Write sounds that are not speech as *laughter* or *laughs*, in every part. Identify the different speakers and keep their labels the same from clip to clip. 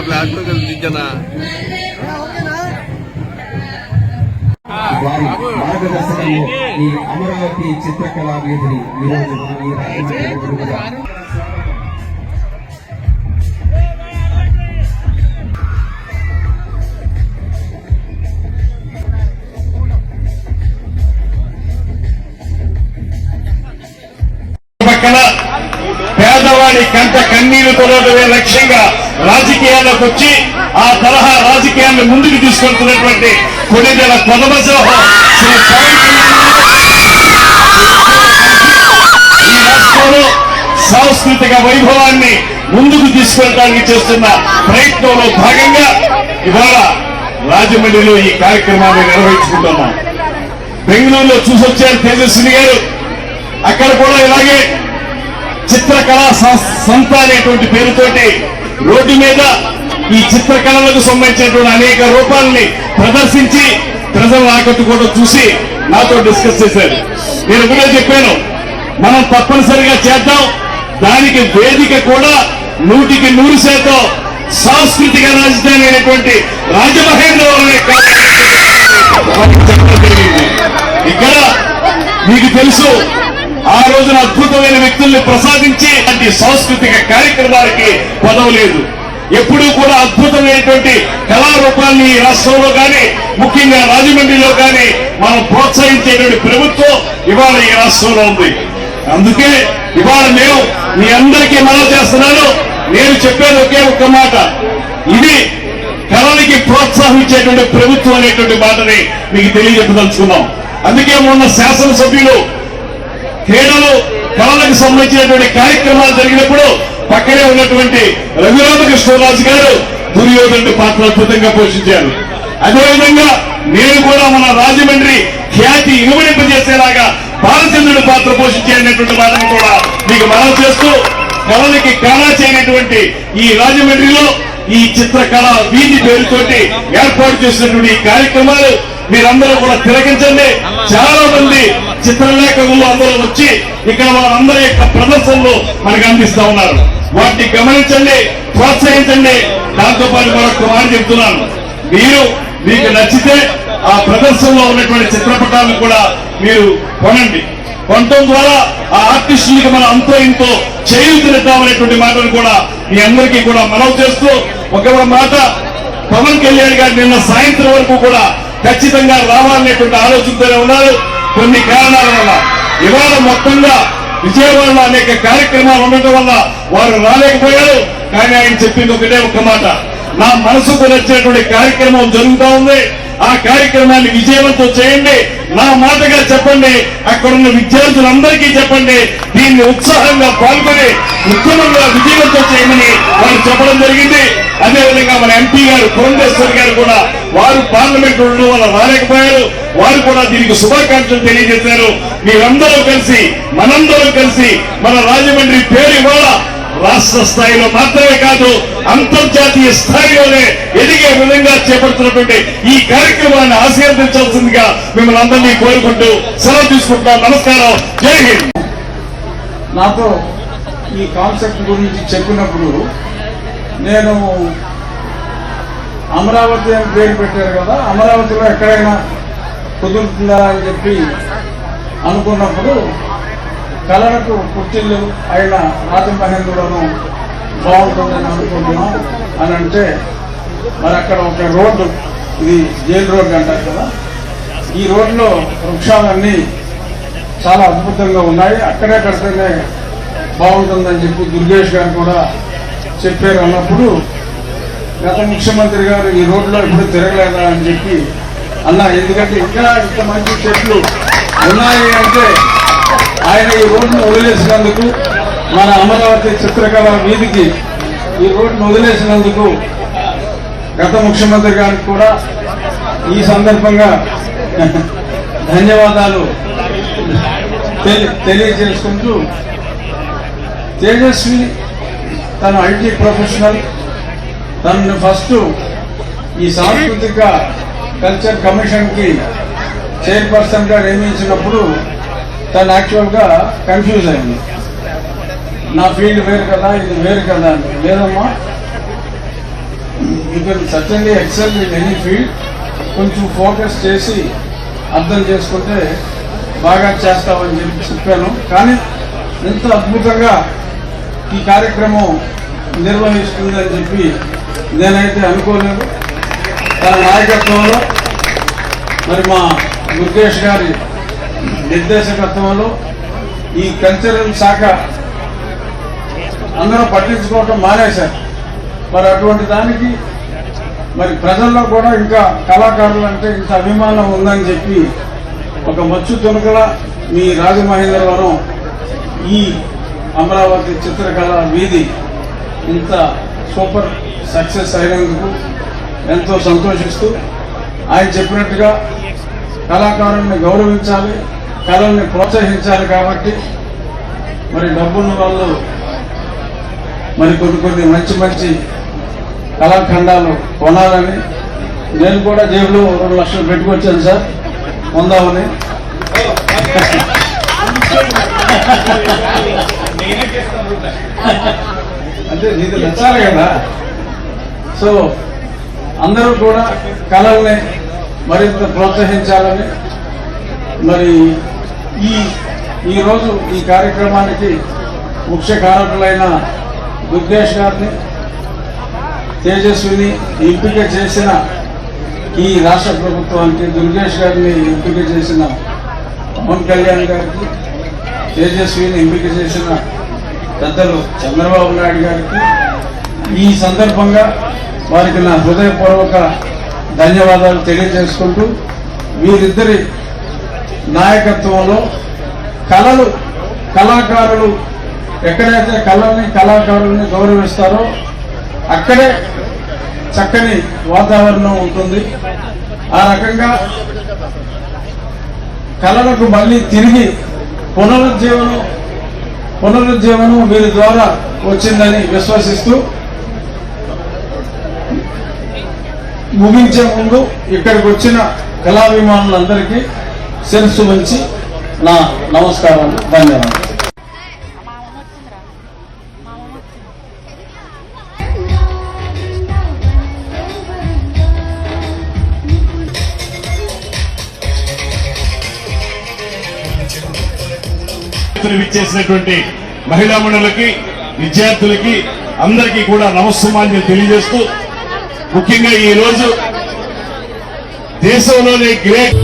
Speaker 1: బ్లాక్లో కనిపించనా
Speaker 2: వారి మార్గదర్శకంలో ఈ అమరావతి చిత్రకళా వీధిని ఈరోజు
Speaker 3: కన్నీరు లక్ష్యంగా రాజకీయాల్లోకి వచ్చి ఆ తరహా రాజకీయాన్ని ముందుకు తీసుకెళ్తున్నటువంటి కొన్నిదెల కొనమసోహం శ్రీ పవన్ సాంస్కృతిక వైభవాన్ని ముందుకు తీసుకెళ్ళడానికి చేస్తున్న ప్రయత్నంలో భాగంగా ఇవాళ రాజమండ్రిలో ఈ కార్యక్రమాన్ని నిర్వహించుకుంటున్నాం. బెంగళూరులో చూసొచ్చారు తేజస్విని గారు. అక్కడ కూడా ఇలాగే చిత్రకళా సం- అనేటువంటి పేరుతోటి రోడ్డు మీద ఈ చిత్రకళలకు సంబంధించినటువంటి అనేక రూపాలని ప్రదర్శించి ప్రజలు ఆకట్టుకోవడం చూసి నాతో డిస్కస్ చేశారు. నేను ఒకటే చెప్పాను మనం తప్పనిసరిగా చేద్దాం. దానికి వేదిక కూడా నూటికి నూరు శాతం సాంస్కృతిక రాజధాని అయినటువంటి రాజమహేంద్రవరం ఇక్కడ మీకు తెలుసు ఆ రోజున అద్భుతమైన వ్యక్తుల్ని ప్రసాదించి అలాంటి సాంస్కృతిక కార్యక్రమాలకి పదవు లేదు. ఎప్పుడూ కూడా అద్భుతమైనటువంటి కళారూపాన్ని ఈ రాష్ట్రంలో కానీ ముఖ్యంగా రాజమండ్రిలో కానీ మనం ప్రోత్సహించేటువంటి ప్రభుత్వం ఇవాళ ఈ రాష్ట్రంలో ఉంది. అందుకే ఇవాళ నేను మీ అందరికీ మనం చేస్తున్నాను. నేను చెప్పేది ఒకే ఒక్క మాట. ఇది కళలకి ప్రోత్సహించేటువంటి ప్రభుత్వం అనేటువంటి మాటని మీకు తెలియజెప్పదలుచుకున్నాం. అందుకే మొన్న శాసనసభ్యులు క్రీడలు కళలకు సంబంధించినటువంటి కార్యక్రమాలు జరిగినప్పుడు పక్కనే ఉన్నటువంటి రఘురామకృష్ణరాజు గారు దుర్యోధనుడి పాత్ర అద్భుతంగా పోషించారు. అదేవిధంగా నేను కూడా మన రాజమండ్రి ఖ్యాతి ఇనుమడింపజేసేలాగా బాలచంద్రుడి పాత్ర పోషించేటటువంటి మాటను కూడా మీకు మనం చేస్తూ కళలకి కళ చేయనటువంటి ఈ రాజమండ్రిలో ఈ చిత్రకళ వీధి పేరుతోటి ఏర్పాటు చేసినటువంటి ఈ కార్యక్రమాలు మీరందరూ కూడా తిలకించండి. చాలా మంది చిత్రలేఖకులు అందరూ వచ్చి ఇక్కడ వారందరి యొక్క ప్రదర్శనలు మనకు అందిస్తా ఉన్నారు. వాటిని గమనించండి ప్రోత్సహించండి. దాంతో పాటు మరొక మాట చెప్తున్నాను. మీరు మీకు నచ్చితే ఆ ప్రదర్శనలో ఉన్నటువంటి చిత్రపటాలను కూడా మీరు కొనండి. కొనటం ద్వారా ఆ ఆర్టిస్టులకి మనం అంతో ఇంతో చేయూతనిద్దామనేటువంటి మాటను కూడా మీ అందరికీ కూడా మనవి చేస్తూ ఒక మాట పవన్ కళ్యాణ్ గారు నిన్న సాయంత్రం వరకు కూడా ఖచ్చితంగా రావాలనేటువంటి ఆలోచనతోనే ఉన్నారు. కొన్ని కారణాల వల్ల ఇవాళ మొత్తంగా విజయవాడలో అనేక కార్యక్రమాలు ఉండటం వల్ల వారు రాలేకపోయారు. కానీ ఆయన చెప్పింది ఒకటే ఒక్క మాట. నా మనసుకు నచ్చినటువంటి కార్యక్రమం జరుగుతూ ఉంది. ఆ కార్యక్రమాన్ని విజయవంతం చేయండి. నా మాటగా చెప్పండి. అక్కడున్న విద్యార్థులందరికీ చెప్పండి. దీన్ని ఉత్సాహంగా పాల్గొని ఉత్తమంగా విజయవంతం చేయమని వారు చెప్పడం జరిగింది. అదేవిధంగా మన ఎంపీ గారు పురంధేశ్వర్ గారు కూడా వారు పార్లమెంట్ ఉండడం వల్ల రాలేకపోయారు. వారు కూడా దీనికి శుభాకాంక్షలు తెలియజేశారు. మీరందరూ కలిసి మనందరం కలిసి మన రాజమండ్రి పేరు ఇవాళ రాష్ట్ర స్థాయిలో మాత్రమే కాదు అంతర్జాతీయ స్థాయిలోనే ఎదిగే విధంగా చేపడుతున్నటువంటి ఈ కార్యక్రమాన్ని ఆశీర్వదించాల్సిందిగా మిమ్మల్ని అందరినీ కోరుకుంటూ సెలవు తీసుకుంటున్నాం. నమస్కారం. జై హింద్.
Speaker 1: నాతో ఈ కాన్సెప్ట్ గురించి చెప్పినప్పుడు నేను అమరావతి అని పేరు పెట్టారు కదా అమరావతిలో ఎక్కడైనా కుదురుతుందా అని చెప్పి అనుకున్నప్పుడు కళలకు పుట్టిల్లు అయిన రాజమహేంద్రులను బాగుంటుందని అనుకుంటున్నాం అని అంటే మరి అక్కడ ఒక రోడ్డు ఇది జైలు రోడ్డు అంటారు కదా ఈ రోడ్లో వృక్షాలన్నీ చాలా అద్భుతంగా ఉన్నాయి. అక్కడే కడితేనే బాగుంటుందని చెప్పి దుర్గేష్ గారు కూడా చెప్పారు అన్నప్పుడు గత ముఖ్యమంత్రి గారు ఈ రోడ్లో ఎప్పుడు తిరగలేదా అని చెప్పి అన్న ఎందుకంటే ఇంకా ఇంత మంచి చెట్లు ఉన్నాయి అంటే ఆయన ఈ రోడ్ను వదిలేసినందుకు మన అమరావతి చిత్రకళ వీధికి ఈ రోడ్ను వదిలేసినందుకు గత ముఖ్యమంత్రి గారికి కూడా ఈ సందర్భంగా ధన్యవాదాలు తెలియజేసుకుంటూ తేజస్వి తను ఐటీ ప్రొఫెషనల్ తనను ఫస్ట్ ఈ సాంస్కృతిక కల్చర్ కమిషన్కి చైర్పర్సన్గా నియమించినప్పుడు తను యాక్చువల్గా కన్ఫ్యూజ్ అయింది. నా ఫీల్డ్ వేరు కదా ఇది వేరు కదా అని. లేదమ్మా you can certainly excel in any field కొంచెం ఫోకస్ చేసి అర్థం చేసుకుంటే బాగా చేస్తామని చెప్పి చెప్పాను. కానీ ఎంత అద్భుతంగా ఈ కార్యక్రమం నిర్వహిస్తుందని చెప్పి నేనైతే అనుకోలేదు. తన నాయకత్వంలో మరి మా దుర్గేష్ గారి నిర్దేశకత్వంలో ఈ కల్చరల్ శాఖ అందరూ పట్టించుకోవటం మానేశారు. మరి అటువంటి దానికి మరి ప్రజల్లో కూడా ఇంకా కళాకారులు అంటే ఇంత అభిమానం ఉందని చెప్పి ఒక మచ్చు తొనుకల మీ రాజమహేంద్రవరం ఈ అమరావతి చిత్రకళ వీధి ఇంత సూపర్ సక్సెస్ అయినందుకు ఎంతో సంతోషిస్తూ ఆయన చెప్పినట్టుగా కళాకారుల్ని గౌరవించాలి కళల్ని ప్రోత్సహించాలి కాబట్టి మరి డబ్బున్న వాళ్ళు మరి కొన్ని కొన్ని మంచి మంచి కళాఖండాలు కొనాలని నేను కూడా జేబులో రెండు లక్షలు పెట్టుకొచ్చాను సార్. పొందామని *laughs* *laughs* అంటే నీకు నచ్చాలి కదా? సో అందరూ కూడా కళల్ని మరింత ప్రోత్సహించాలని మరి ఈ ఈరోజు ఈ కార్యక్రమానికి ముఖ్య కారకులైన దుర్గేష్ గారిని తేజస్విని ఎంపిక చేసిన ఈ రాష్ట్ర ప్రభుత్వానికి దుర్గేష్ గారిని ఎంపిక చేసిన పవన్ కళ్యాణ్ గారికి తేజస్విని ఎంపిక చేసిన పెద్దలు చంద్రబాబు నాయుడు గారికి ఈ సందర్భంగా వారికి నా హృదయపూర్వక ధన్యవాదాలు తెలియజేసుకుంటూ వీరిద్దరి నాయకత్వంలో కళలు కళాకారులు ఎక్కడైతే కళల్ని కళాకారుల్ని గౌరవిస్తారో అక్కడే చక్కని వాతావరణం ఉంటుంది. ఆ రకంగా కళలకు మళ్ళీ తిరిగి పునరుజ్జీవనం పునరుజ్జీవనం వీరి ద్వారా వచ్చిందని విశ్వసిస్తూ ముగించే ముందు ఇక్కడికి వచ్చిన కళాభిమానులందరికీ శిరస్సు మంచి నా నమస్కారాలు ధన్యవాదాలు.
Speaker 3: ఇచ్చేసినటువంటి మహిళా మండలికి విద్యార్థులకి అందరికీ కూడా నమస్సుమాన్యం తెలియజేస్తూ ముఖ్యంగా ఈ రోజు దేశంలోనే గ్రేట్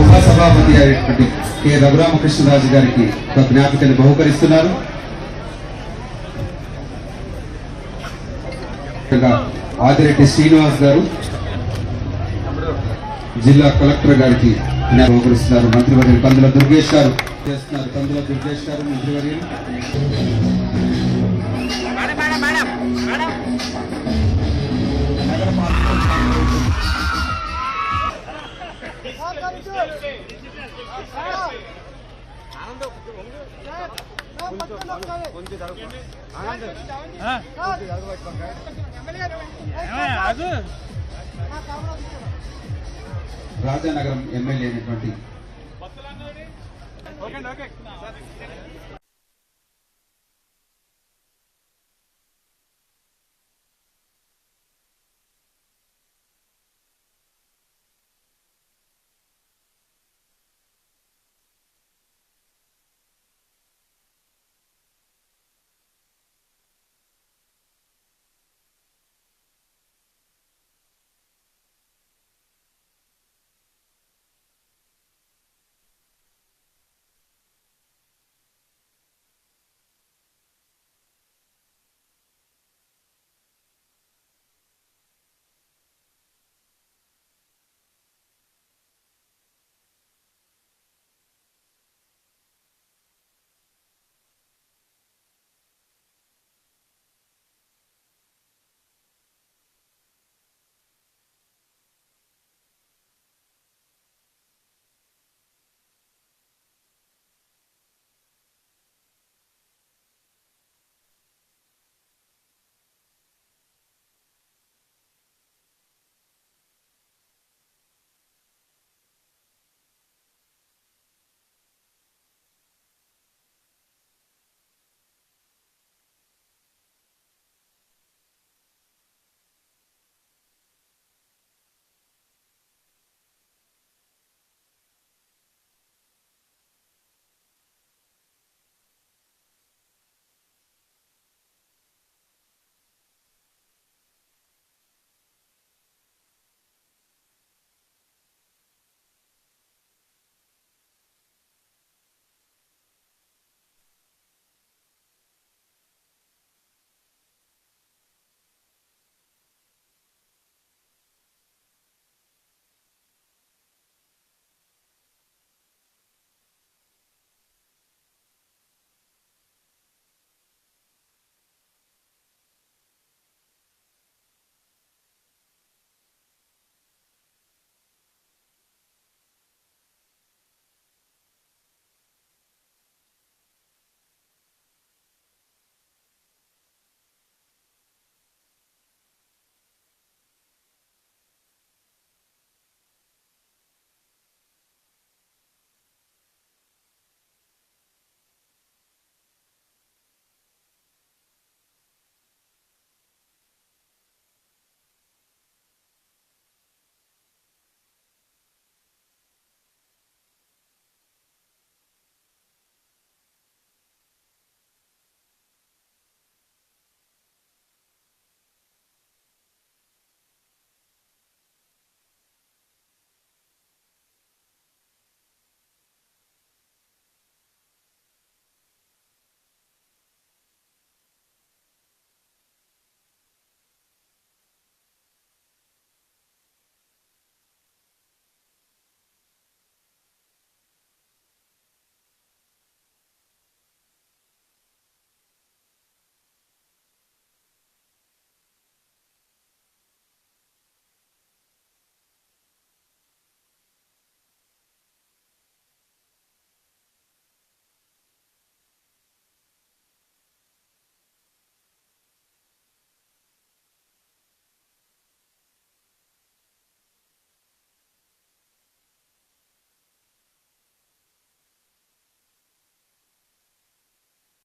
Speaker 2: ఉపసభాపతి అయినటువంటి కె. రఘురామకృష్ణరాజు గారికి ఒక జ్ఞాపికను బహుకరిస్తున్నారు. ఆదిరెడ్డి శ్రీనివాస్ గారు జిల్లా కలెక్టర్ గారికి బహుకరిస్తున్నారు. మంత్రివర్యులు కందుల దుర్గేష్ గారు చేస్తున్నారు. కందుల దుర్గేష్ గారు మంత్రివర్యులు. రాజానగరం ఎమ్మెల్యే అయినటువంటి ఓకే ఓకే.